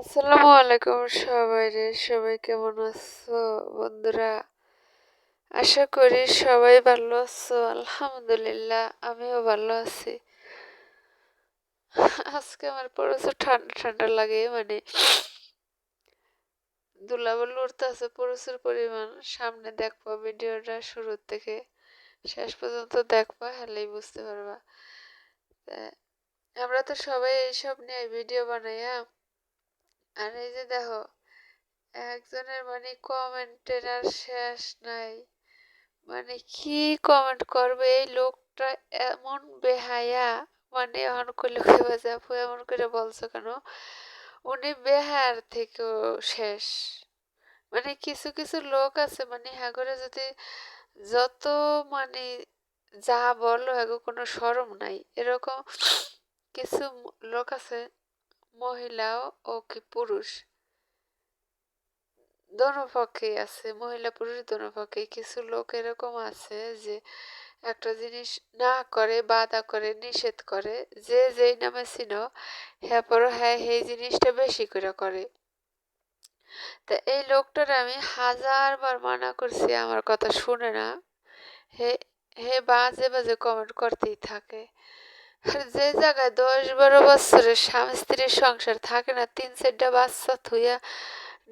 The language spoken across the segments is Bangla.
আসসালামু আলাইকুম সবাই রে, সবাই কেমন আছো বন্ধুরা? আশা করি সবাই ভালো আছো, আলহামদুলিল্লাহ, আমিও ভালো আছি। আজকে আমার প্রচুর ঠান্ডা ঠান্ডা লাগে মানে দুলাবল উঠতে আছে প্রচুর পরিমাণ। সামনে দেখব ভিডিওটা শুরুর থেকে, শেষ পর্যন্ত দেখবা, হলেই বুঝতে পারবা। আমরা তো সবাই এইসব নিয়ে ভিডিও বানাইয়া আর এই যে দেখো, একজনের মানে কমেন্টের আর শেষ নাই। মানে কি কমেন্ট করবে? এই লোকটা এমন বেহায়া মানে এমন করলে কেবা আপু এমন করে বলছো কেন? উনি বেহার থেকেও শেষ। মানে কিছু কিছু লোক আছে মানে হাগরে যদি যত মানে যা বলো হ্যাগো কোনো সরম নাই। এরকম কিছু লোক আছে মহিলাও ও কি পুরুষ? দোনো আছে, মহিলা পুরুষ দোনো কিছু লোক এরকম আছে যে একটা জিনিস না করে, বাধা করে, নিষেধ করে, যে যেই নামে ছিল হ্যাঁ পরও হ্যাঁ এই জিনিসটা বেশি করে করে। তা এই লোকটার আমি হাজারবার মানা করছি, আমার কথা শুনে না। হে হে বাজে বাজে কমেন্ট করতেই থাকে। যে জায়গায় দশ বারো বছরের স্বামী স্ত্রীর সংসার থাকে না, তিন চারটা বাচ্চা থুইয়া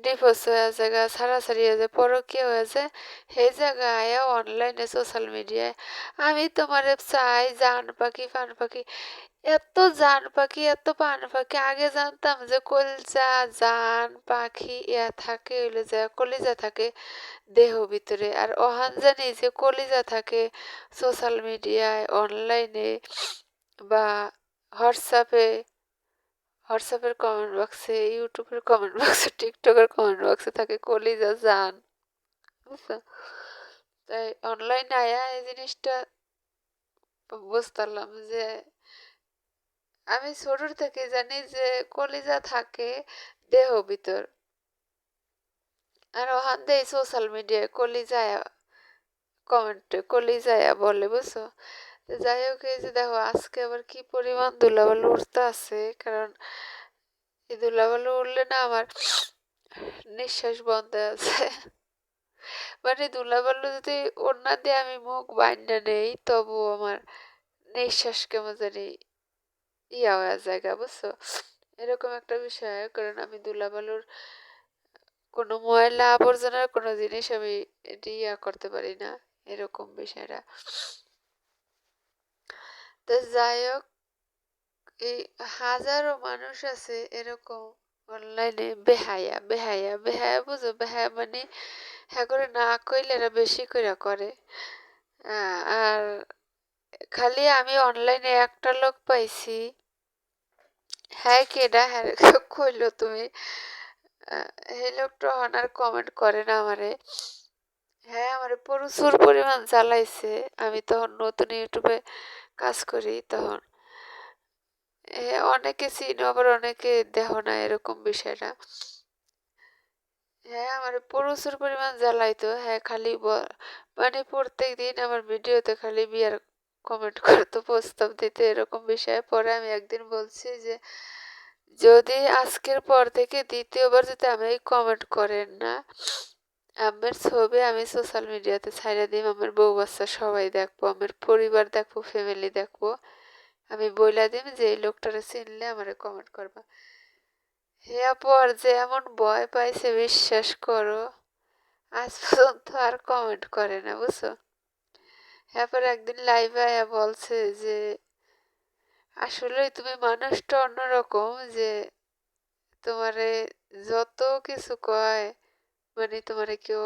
ডিভোর্স হয়ে জায়গা ছাড়াছাড়ি হয়ে যায়, পরকীয় হয়ে যায়, সেই জায়গায় অনলাইনে সোশ্যাল মিডিয়ায় আমি তোমার চাই জান পাখি পান পাখি, এত জান পাখি, এত পান পাখি, আগে জানতাম যে কলজা, জান, পাখি ইয়া থাকে হইলে যে কলিজা থাকে দেহ ভিতরে। আর অহান জানি যে কলিজা থাকে সোশ্যাল মিডিয়ায় অনলাইনে বা হোয়াটসঅ্যাপে হোয়াটসঅ্যাপের কমেন্ট বক্সে ইউটিউবের কমেন্ট বক্সে টিকটকের কমেন্ট বক্সে থাকে, কলিজা যান বুঝছ তাই অনলাইনে আয়া এই জিনিসটা বুঝতাম যে, আমি ছোটোর থেকে জানি যে কলিজা থাকে দেহ ভিতর। আর ওখান দিয়ে সোশ্যাল মিডিয়ায় কলিজায় কমেন্টে কলিজায়া বলে, বুঝছ? যাই হোক, এই যে দেখো, আজকে আবার কি পরিমাণ ধুলাবালু উঠতে আছে, কারণ এই ধুলাবালু উঠলে না আমার নিঃশ্বাস বন্ধ আছে। মানে ধুলাবালু যদি ওড়না দিয়ে আমি মুখ বাইন্ডা নেই তবু আমার নিঃশ্বাস কেমন জানি ইয়া হয়ে জায়গা বুঝছ? এরকম একটা বিষয়, কারণ আমি ধুলাবালুর কোনো ময়লা আবর্জনার কোনো জিনিস আমি এটি ইয়া করতে পারি না, এরকম বিষয়টা। তো যাই হোক, এই হাজারো মানুষ আছে এরকম অনলাইনে বেহায়া বেহায়া বেহায়া বুঝো? বেহায়া মানে হ্যাঁ করে না কইলে এরা বেশি করে। করে আর খালি আমি অনলাইনে একটা লোক পাইছি। হ্যাঁ কেডা? হ্যাঁ কইল তুমি। এই লোকটা অনার কমেন্ট করে না আমারে। হ্যাঁ আমার প্রচুর পরিমাণ জ্বালাইছে। আমি তখন নতুন ইউটিউবে কাজ করি তখন। অনেকে চিনো, আবার অনেকে দেহ না এরকম বিষয়টা হ্যাঁ আমার প্রচুর পরিমাণ জ্বালাইতো হ্যাঁ খালি মানে প্রত্যেক দিন আমার ভিডিওতে খালি বিয়ার কমেন্ট করতো প্রস্তাব দিতে এরকম বিষয়ে। পরে আমি একদিন বলছি যে, যদি আজকের পর থেকে দ্বিতীয়বার যদি আমি কমেন্ট করেন না আমার ছবি আমি সোশ্যাল মিডিয়াতে ছাইড়া দিই আমার বউ বাচ্চা সবাই দেখব, আমার পরিবার দেখব ফ্যামিলি দেখব। আমি বইলা দিম যে এই লোকটারে চিনলে আমারে কমেন্ট করবা। হে পর যে এমন ভয় পাইছে, বিশ্বাস করো, আজ পর্যন্ত আর কমেন্ট করে না, বুঝছ? এরপর একদিন লাইভে আয়া বলছে যে আসলে তুমি মানুষটা অন্যরকম, যে তোমারে যত কিছু কয় মানে করে কেউ